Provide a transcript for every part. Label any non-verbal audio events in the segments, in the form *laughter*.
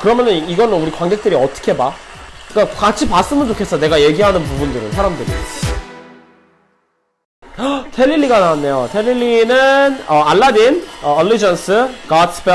그러면은 이거는 우리 관객들이 어떻게 봐? 그러니까 같이 봤으면 좋겠어. 내가 얘기하는 부분들은 사람들이. *gasps* 헉, 테릴리가 나왔네요. 테릴리는 어, 알라딘, 어, 얼리전스, 갓스펠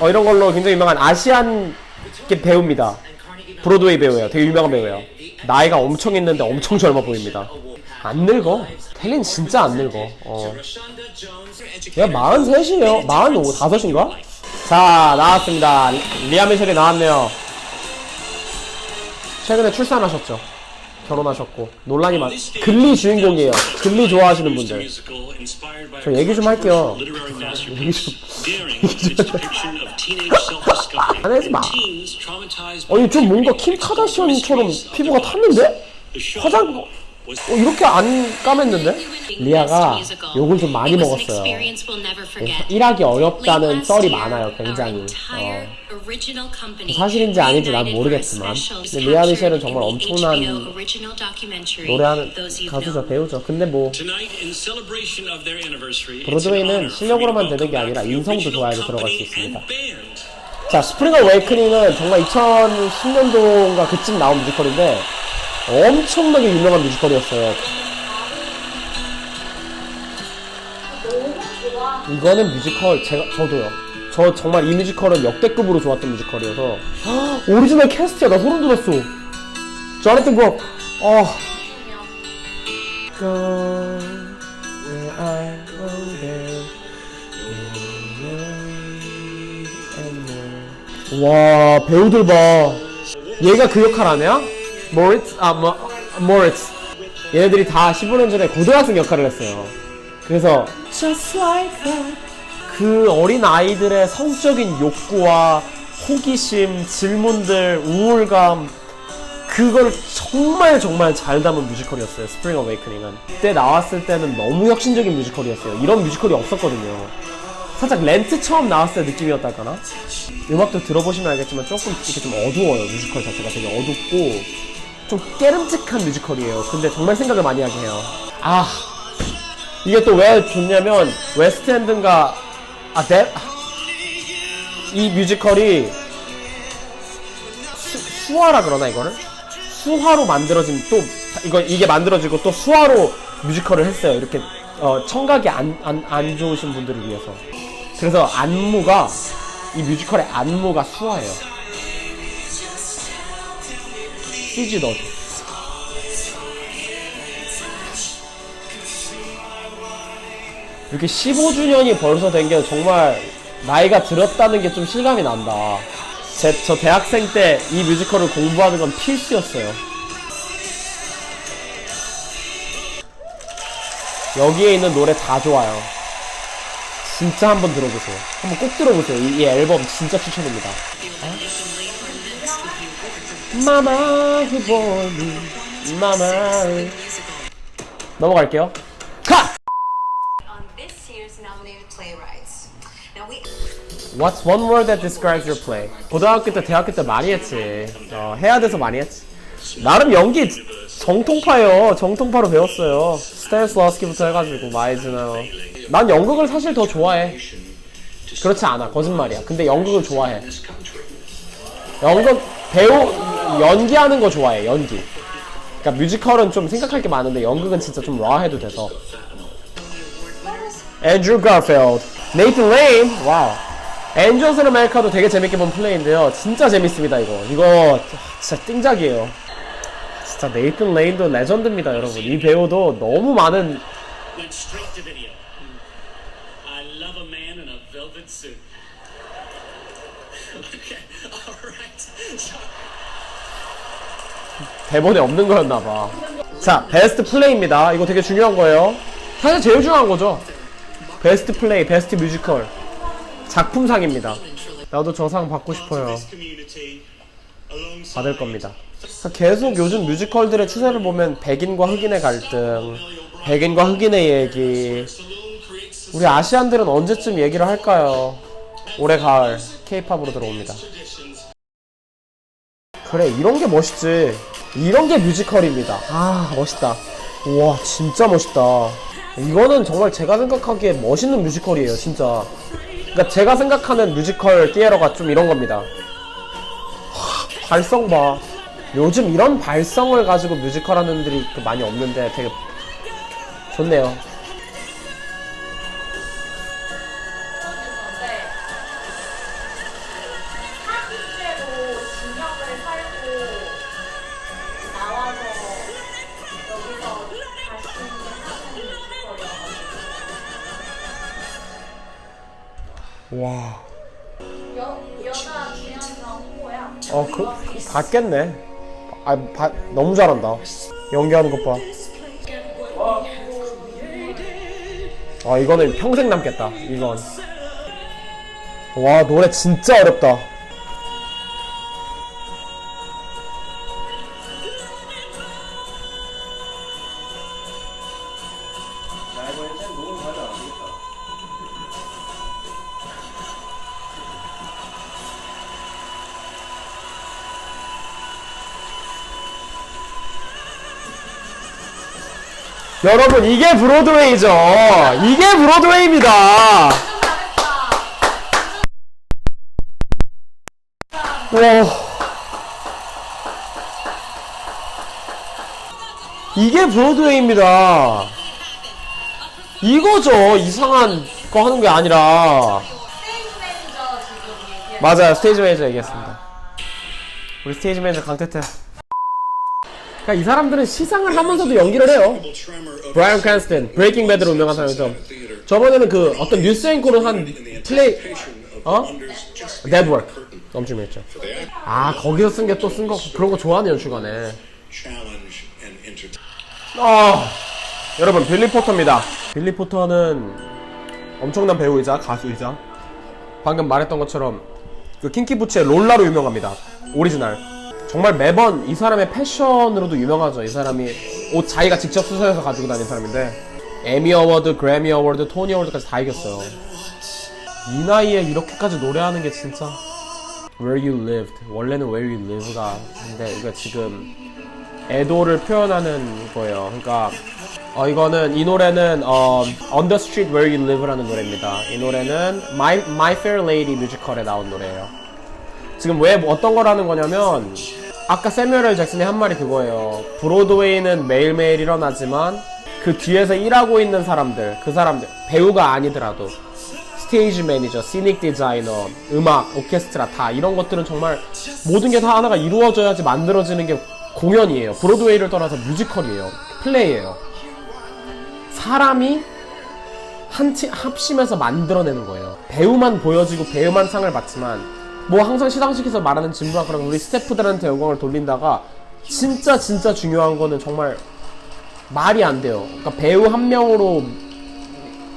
어, 이런 걸로 굉장히 유명한 아시안 배우입니다. 브로드웨이 배우예요. 되게 유명한 배우예요. 나이가 엄청 있는데 엄청 젊어 보입니다. 안 늙어. 텔린 진짜 안 늙어. 어. 얘 43이에요. 45, 5인가? 자, 나왔습니다. 리아 미셸이 나왔네요. 최근에 출산하셨죠. 결혼하셨고. 논란이 많, 글리 주인공이에요. 글리 좋아하시는 분들. 저 얘기 좀 할게요. 얘기 좀. 안 하지 마. 아니, 좀 뭔가 킴 카다시언처럼 피부가 탔는데? 화장, 어, 이렇게 안 까맸는데? 리아가 욕을 좀 많이 먹었어요. 일하기 어렵다는 썰이 많아요, 굉장히. 어. 사실인지 아닌지 난 모르겠지만. 근데 리아 미셸은 정말 엄청난 노래하는 가수죠, 배우죠. 근데 뭐, 브로드웨이는 실력으로만 되는 게 아니라 인성도 좋아야지 들어갈 수 있습니다. 자, 스프링 어 웨이크닝은 정말 2010년도인가 그쯤 나온 뮤지컬인데, 엄청나게 유명한 뮤지컬이었어요. 이거는 뮤지컬, 제가, 저도요. 저 정말 이 뮤지컬은 역대급으로 좋았던 뮤지컬이어서, 헉, 오리지널 캐스트야, 나 소름 돋았어. 조나탄 브록, 어. Go where I go there. 와 배우들 봐 얘가 그 역할 안 해요? 모리츠? 아 뭐, 모리츠. 얘네들이 다 15년 전에 고등학생 역할을 했어요. 그래서 그 어린 아이들의 성적인 욕구와 호기심, 질문들, 우울감 그걸 정말 정말 잘 담은 뮤지컬이었어요. 스프링 어웨이크닝은. 그때 나왔을 때는 너무 혁신적인 뮤지컬이었어요. 이런 뮤지컬이 없었거든요. 살짝 렌트 처음 나왔을 때 느낌이었달까나? 음악도 들어보시면 알겠지만 조금 이렇게 좀 어두워요 뮤지컬 자체가. 되게 어둡고 좀 깨름직한 뮤지컬이에요. 근데 정말 생각을 많이 하게 해요. 아. 이게 또 왜 좋냐면 웨스트엔드인가 아 데, 이 뮤지컬이 수, 수화라 그러나 이거를? 수화로 만들어진 또 이거 이게 만들어지고 또 수화로 뮤지컬을 했어요. 이렇게 어, 청각이 안, 안, 안 좋으신 분들을 위해서. 그래서 안무가 이 뮤지컬의 안무가 수화예요. CG 넣어줘. 이렇게 15주년이 벌써 된 게 정말 나이가 들었다는 게 좀 실감이 난다. 제, 저 대학생 때 이 뮤지컬을 공부하는 건 필수였어요. 여기에 있는 노래 다 좋아요. 진짜 한번 들어보세요. 한번 꼭 들어보세요. 이, 이 앨범 진짜 추천입니다. 마마 me, 마마. 넘어갈게요. we What's one word that describes your play? 고등학교 때, 대학교 때 많이 했지. 어, 해야 돼서 많이 했지. 나름 연기 정통파요. 정통파로 배웠어요. 스탠슬러스키부터 해가지고 마이즈너. 난 연극을 사실 더 좋아해. 그렇지 않아. 거짓말이야. 근데 연극을 좋아해. 연극 배우 연기하는 거 좋아해. 연기. 그러니까 뮤지컬은 좀 생각할 게 많은데 연극은 진짜 좀 라해도 돼서. 앤드루 가필드, 네이튼 레인, 와우. 엔조스 아메리카도 되게 재밌게 본 플레이인데요. 진짜 재밌습니다, 이거. 이거 진짜 띵작이에요. 진짜 네이튼 레인도 레전드입니다, 여러분. 이 배우도 너무 많은 대본에 없는 거였나봐. 자, 베스트 플레이입니다. 이거 되게 중요한 거예요. 사실 제일 중요한 거죠. 베스트 플레이, 베스트 뮤지컬. 작품상입니다. 나도 저 상 받고 싶어요. 받을 겁니다. 계속 요즘 뮤지컬들의 추세를 보면 백인과 흑인의 갈등, 백인과 흑인의 얘기. 우리 아시안들은 언제쯤 얘기를 할까요? 올해 가을 K-팝으로 들어옵니다. 그래 이런 게 멋있지. 이런 게 뮤지컬입니다. 아 멋있다. 우와 진짜 멋있다. 이거는 정말 제가 생각하기에 멋있는 뮤지컬이에요 진짜. 그러니까 제가 생각하는 뮤지컬 띠에러가 좀 이런 겁니다. 발성 봐. 요즘 이런 발성을 가지고 뮤지컬 하는 분들이 그 많이 없는데 되게 좋네요. 와. 여 여자 중요한 홍보야. 어, 그, 그 봤겠네. 아, 봐, 너무 잘한다. 연기하는 것 봐. 아, 이거는 평생 남겠다. 이건. 와, 노래 진짜 어렵다. 여러분, 이게 브로드웨이죠. 이게 브로드웨이입니다. 와. 이게 브로드웨이입니다. 이거죠. 이상한 거 하는 게 아니라. 맞아요. 스테이지 매니저 얘기했습니다. 우리 스테이지 매니저 강태태. 그러니까 이 사람들은 시상을 하면서도 연기를 해요. 브라이언 칸스튼, 브레이킹 배드로 유명한 사람이죠. 저번에는 그 어떤 뉴스 앵커로 한 플레이, 어? 데드워크. 엄청 유명했죠. 아, 거기서 쓴 게 또 쓴 거, 그런 거 좋아하는 연출가네. 아, 여러분 빌리 포터입니다. 빌리 포터는 엄청난 배우이자 가수이자 방금 말했던 것처럼 그 킹키부츠의 롤라로 유명합니다. 오리지널. 정말 매번 이 사람의 패션으로도 유명하죠. 이 사람이 옷 자기가 직접 수선해서 가지고 다니는 사람인데 에미 어워드, 그래미 어워드, 토니 어워드까지 다 이겼어요. 이 나이에 이렇게까지 노래하는 게 진짜 Where You Lived 원래는 Where You Live가 근데 이거 지금 애도를 표현하는 거예요. 그러니까 어 이거는 이 노래는 어 On the Street Where You Live라는 노래입니다. 이 노래는 My My Fair Lady 뮤지컬에 나온 노래예요. 지금 왜 어떤 거라는 거냐면 아까 세뮤얼 잭슨이 한 말이 그거예요. 브로드웨이는 매일매일 일어나지만 그 뒤에서 일하고 있는 사람들, 그 사람들 배우가 아니더라도 스테이지 매니저, 시닉 디자이너, 음악, 오케스트라 다 이런 것들은 정말 모든 게 다 하나가 이루어져야지 만들어지는 게 공연이에요. 브로드웨이를 떠나서 뮤지컬이에요. 플레이예요. 사람이 한치 합심해서 만들어내는 거예요. 배우만 보여지고 배우만 상을 받지만 뭐 항상 시상식에서 말하는 진부한 그런 우리 스태프들한테 영광을 돌린다가 진짜 진짜 중요한 거는 정말 말이 안 돼요. 그러니까 배우 한 명으로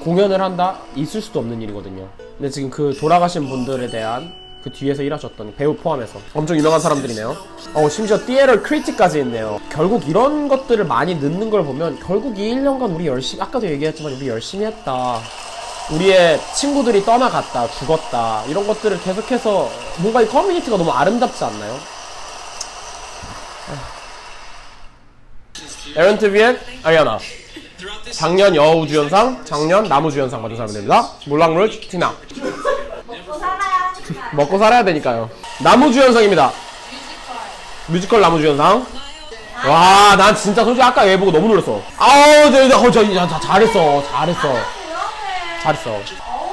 공연을 한다? 있을 수도 없는 일이거든요. 근데 지금 그 돌아가신 분들에 대한 그 뒤에서 일하셨던 배우 포함해서 엄청 유명한 사람들이네요. 어, 심지어 띠에럴 크리틱까지 있네요. 결국 이런 것들을 많이 넣는 걸 보면 결국 이 1년간 우리 열심히, 아까도 얘기했지만 우리 열심히 했다. 우리의 친구들이 떠나갔다, 죽었다. 이런 것들을 계속해서 뭔가 이 커뮤니티가 너무 아름답지 않나요? 에런 트비엔 아리아나. 작년 여우주연상, 작년 나무주연상 받은 사람들입니다. 몰랑룰 티나. 먹고 살아야 하니까. 먹고 살아야 되니까요. 나무주연상입니다. 뮤지컬 나무주연상. 와, 난 진짜 솔직히 아까 얘 보고 너무 놀랐어. 아우, 저, 저, 저, 저, 저, 저, 잘했어, 잘했어. 잘했어.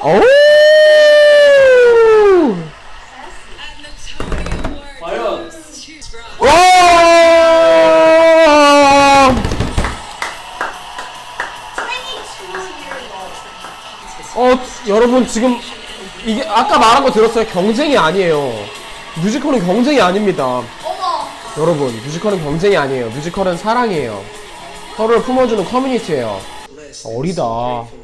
어우! 과연 와! 22 years old. 어, 여러분 지금 이게 아까 말한 거 들었어요? 경쟁이 아니에요. 뮤지컬은 경쟁이 아닙니다. 어머. 여러분, 뮤지컬은 경쟁이 아니에요. 뮤지컬은 사랑이에요. 서로를 품어주는 커뮤니티예요. 어리다.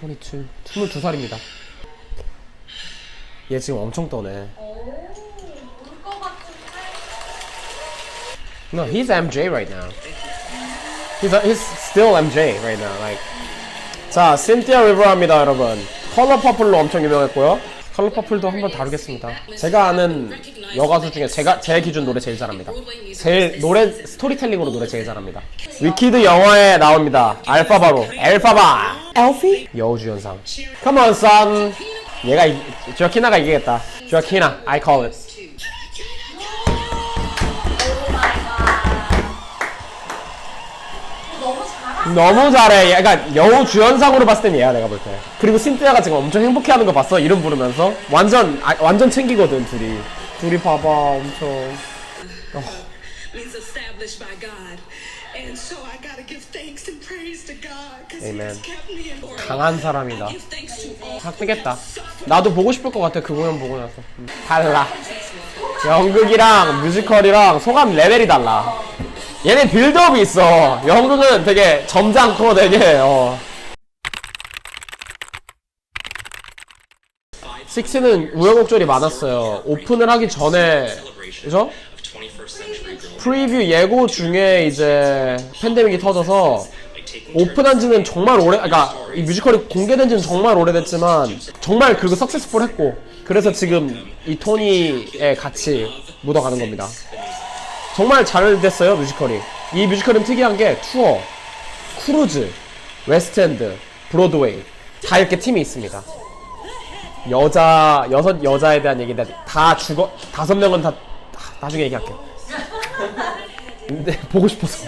22, 22살입니다. 얘 지금 엄청 떠네. No, he's MJ right now. He's, he's still MJ right now. Like. 자, 신티아 리버입니다, 여러분. 컬러 퍼플로 엄청 유명했고요. 컬러 퍼플도 한번 다루겠습니다. 제가 아는 여가수 중에 제가 제 기준 노래 제일 잘합니다. 제일 노래 스토리텔링으로 노래 제일 잘합니다. 위키드 영화에 나옵니다. 알파바로 엘파바. 엘피? 여우주연상. Come on, son. 얘가 이- 조아키나가 이기겠다. 조아키나, I call it. 너무 잘해. 약간 여우 주연상으로 봤을 땐 얘야 내가 볼 때. 그리고 신트야가 지금 엄청 행복해하는 거 봤어? 이름 부르면서 완전 아, 완전 챙기거든 둘이. 둘이 봐봐 엄청. means established by God. And so I gotta give thanks and praise to God because He Amen. has kept me in order. 강한 사람이다. I give thanks to all 다 뜨겠다. 나도 보고 싶을 것 같아 그 공연 보고 나서. 음, 달라. 연극이랑 뮤지컬이랑 소감 레벨이 달라. 얘네 빌드업이 있어. 연극은 되게 점잖고 되게 어. 식스는 우여곡절이 많았어요. 오픈을 하기 전에 그죠? 프리뷰 예고 중에 이제 팬데믹이 터져서 오픈한 지는 정말 오래, 그러니까 이 뮤지컬이 공개된 지는 정말 오래됐지만 정말 그거 석세스풀 했고 그래서 지금 이 토니에 같이 묻어가는 겁니다. 정말 잘 됐어요 뮤지컬이. 이 뮤지컬은 특이한 게 투어, 크루즈, 웨스트엔드, 브로드웨이 다 이렇게 팀이 있습니다. 여자 여섯 여자에 대한 얘기인데 다 죽어 다섯 명은 다 다- 나중에 얘기할게. 근데 보고 싶어서.